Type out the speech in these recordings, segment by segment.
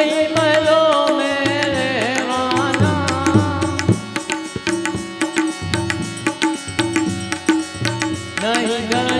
નહીં ગણાય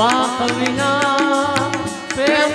પાપ વિના પ્રેમ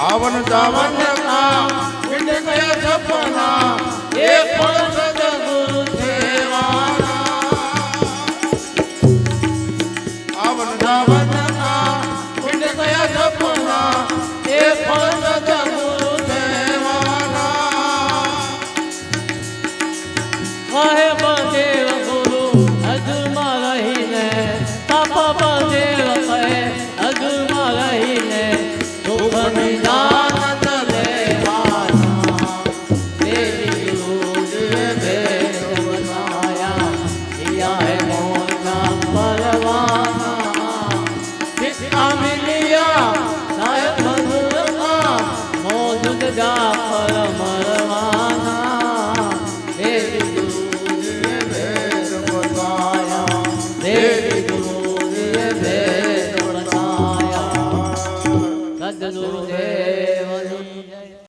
આવન જાવન ના સપના Ei,